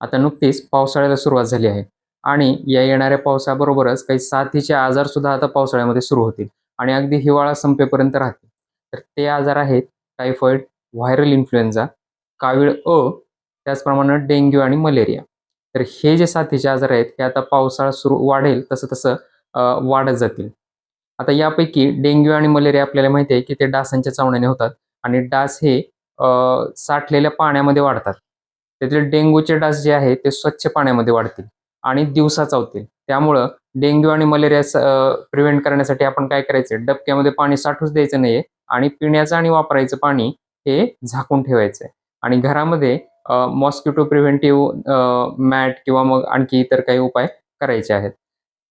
आता नुकतीच पावसाळ्याला सुरुवात झाली आहे. आणि या येणाऱ्या पावसाबरोबरच काही साथीचे आजार सुद्धा आता पावसाळ्यामध्ये सुरू होतील आणि अगदी हिवाळा संपेपर्यंत राहतील. तर ते आजार आहेत टायफॉईड व्हायरल इन्फ्लुएन्झा कावीळ अ त्याचप्रमाणे डेंग्यू आणि मलेरिया. तर हे जे साथीचे आजार आहेत हे आता पावसाळा सुरू वाढेल तसं तसं वाढत जातील. आता यापैकी डेंग्यू आणि मलेरिया आपल्याला माहिती आहे की ते डासांच्या चावण्याने होतात आणि डास हे साठलेल्या पाण्यामध्ये वाढतात. त्यातील डेंग्यूचे डास जे आहे ते स्वच्छ पाण्यामध्ये वाढतील आणि दिवसा चावतील. त्यामुळं डेंग्यू आणि मलेरिया प्रिव्हेंट करण्यासाठी आपण काय करायचं? डबक्यामध्ये पाणी साठूच द्यायचं नाहीये आणि पिण्याचं आणि वापरायचं पाणी हे झाकून ठेवायचं आहे आणि घरामध्ये मॉस्किटो प्रिव्हेंटिव्ह मॅट किंवा मग आणखी इतर काही उपाय करायचे आहेत.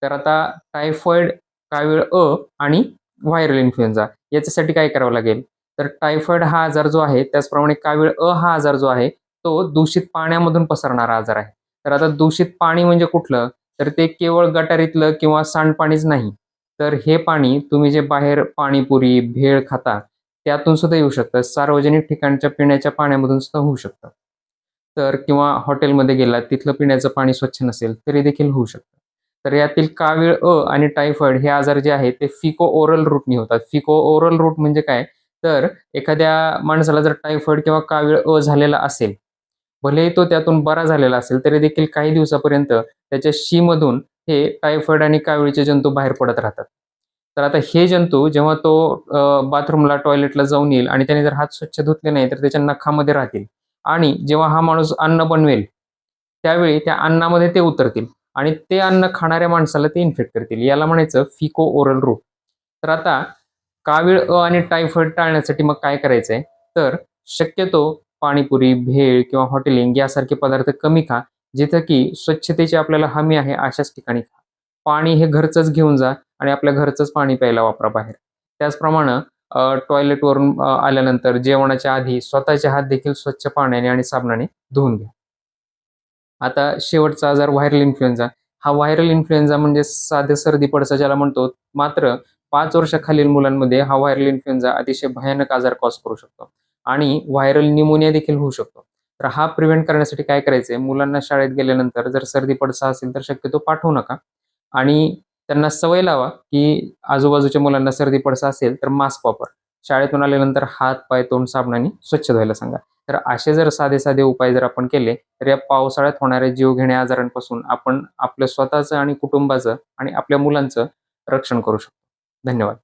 तर आता टायफॉईड कावीळ अ आणि व्हायरल इन्फ्लुएन्झा याच्यासाठी काय करावं लागेल? तर टायफॉईड हा आजार जो आहे त्याचप्रमाणे कावीळ अ हा आजार जो आहे तो दूषित पाण्यामधून पसरणारा आजार आहे. तर आता दूषित पाणी म्हणजे कुठलं? तर ते केवळ गटारीतलं किंवा सांडपाणीच नाही. तर हे पाणी तुम्ही जे बाहेर पाणीपुरी भेळ खाता त्यातून सुद्धा येऊ शकतं. सार्वजनिक ठिकाणच्या पिण्याच्या पाण्यामधून सुद्धा होऊ शकतं. तर किंवा हॉटेलमध्ये गेला तिथलं पिण्याचं पाणी स्वच्छ नसेल तरी देखील होऊ शकतं. तर यातील कावीळ अ आणि टायफॉईड हे आजार जे आहेत ते फिको ओरल रूटनी होतात. फिको ओरल रूट म्हणजे काय? तर एखाद्या माणसाला जर टायफॉईड किंवा कावीळ अ झालेला असेल भलेही तो त्यातून बरा झालेला असेल तरी देखील काही दिवसापर्यंत त्याच्या शीमधून हे टायफॉईड आणि कावळीचे जंतू बाहेर पडत राहतात. तर आता हे जंतू जेव्हा तो बाथरूमला टॉयलेटला जाऊन येईल आणि त्याने जर हात स्वच्छ धुतले नाही तर त्याच्या नखामध्ये राहतील. आणि जेव्हा हा माणूस अन्न बनवेल त्यावेळी त्या अन्नामध्ये ते उतरतील आणि ते अन्न खाणाऱ्या माणसाला ते इन्फेक्ट करतील. याला म्हणायचं फिको ओरल रूट तर आता कावीळ अ आणि टायफॉईड टाळण्यासाठी मग काय करायचंय? तर शक्यतो पाणीपुरी भेळ किंवा हॉटेलिंग यासारखे पदार्थ कमी खा जिथं की स्वच्छतेची आपल्याला हमी आहे अशाच ठिकाणी खा. पाणी हे घरचंच घेऊन जा आणि आपल्या घरचंच पाणी प्यायला वापरा बाहेर. त्याचप्रमाणे टॉयलेटवरून आल्यानंतर जेवणाच्या आधी स्वतःचे हात देखील स्वच्छ पाण्याने आणि साबणाने धुवून घ्या. आता शेवटचा आजार व्हायरल इन्फ्लुएन्झा हा व्हायरल इन्फ्लुएन्झा म्हणजे साधे सर्दी पडसा ज्याला म्हणतो मात्र पाच वर्षाखालील मुलांमध्ये हा व्हायरल इन्फ्लुएन्झा अतिशय भयानक आजार कॉज करू शकतो. आणि व्हायरल निमोनिया देखील होऊ शकतो. तर हा प्रिव्हेंट करण्यासाठी काय करायचंय? मुलांना शाळेत गेल्यानंतर जर सर्दी पडसा असेल तर शक्यतो पाठवू नका. आणि त्यांना सवय लावा की आजूबाजूच्या मुलांना सर्दी पडसा असेल तर मास्क वापर. शाळेतून आल्यानंतर हात पाय तोंड साबणाने स्वच्छ धुवायला सांगा. तर असे जर साधे साधे उपाय जर आपण केले तर या पावसाळ्यात होणाऱ्या जीवघेण्या आजारांपासून आपण आपलं स्वतःचं आणि कुटुंबाचं आणि आपल्या मुलांचं रक्षण करू शकतो. धन्यवाद.